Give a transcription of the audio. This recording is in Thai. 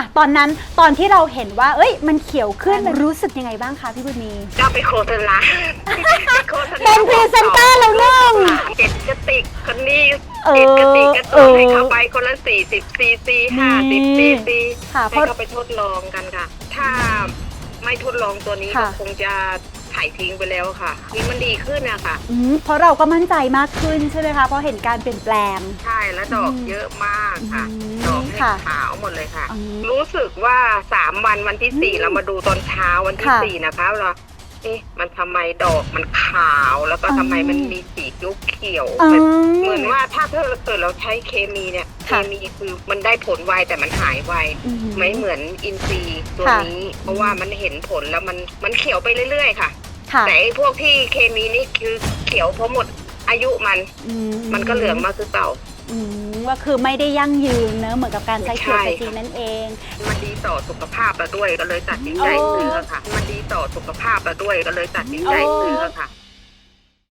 อะตอนนั้นตอนที่เราเห็นว่า เอ้ย มันเขียวขึ้นรู้สึกยังไงบ้างคะพี่บุญมี ก็ไปโฆษณาโฆษณาเป็นพรีเซนเตอร์แล้วหนึ่งเจ็ดกระติกคนนี้เออเจ็ดกระติกกระเอตุ้นอให้เข้าไปคนละสี่สิบซีซีห้าสิบนี่ซีซีค่ะเพให้ราะ เขาไปทดลองกันค่ะ ถ้าไม่ทดลองตัวนี้ค่ะก็คงจะถ่ายทิ้งไปแล้วค่ะนี่มันดีขึ้นอะค่ะ อืมเพราะเราก็มั่นใจมากขึ้นใช่ไหมคะ เพราะเห็นการเปลี่ยนแปลง ใช่แล้วดอกอืมเยอะมากค่ะ อืม ดอกให้ค่ะขาวหมดเลยค่ะ อืมรู้สึกว่าสามวันวันที่สี่อืมเรามาดูตอนเช้าวันที่ค่ะสี่นะคะเราเอ๊ะมันทำไมดอกมันขาวแล้วก็อืม ทำไมมันมีสียุกเขียวอืเหมือนมเหมือนว่าถ้าเกิดเราใช้เคมีเนี่ยเคค่ะ มีคือมันได้ผลไวแต่มันหายไว อืม ไม่เหมือนอินทรีย์ตัวค่ะ นี้ เพราะว่ามันเห็นผลแล้วมันมันเขียวไปเรื่อยๆค่ะ ค่ะแต่ไอ้พวกที่เคมีนี่คือเขียวเพราะหมดอายุมันอืมันก็เหลืองมาคือเก่า อืมว่าคือไม่ได้ยั่งยืนเนอะเหมือนกับการใช้เขียวใช่ขจีนั่นเอง มันดีต่อสุขภาพเราด้วยก็เลยตัดสินใจโอ้ซื้อค่ะ มันดีต่อสุขภาพเราด้วยก็เลยตัดสินใจซื้อค่ะ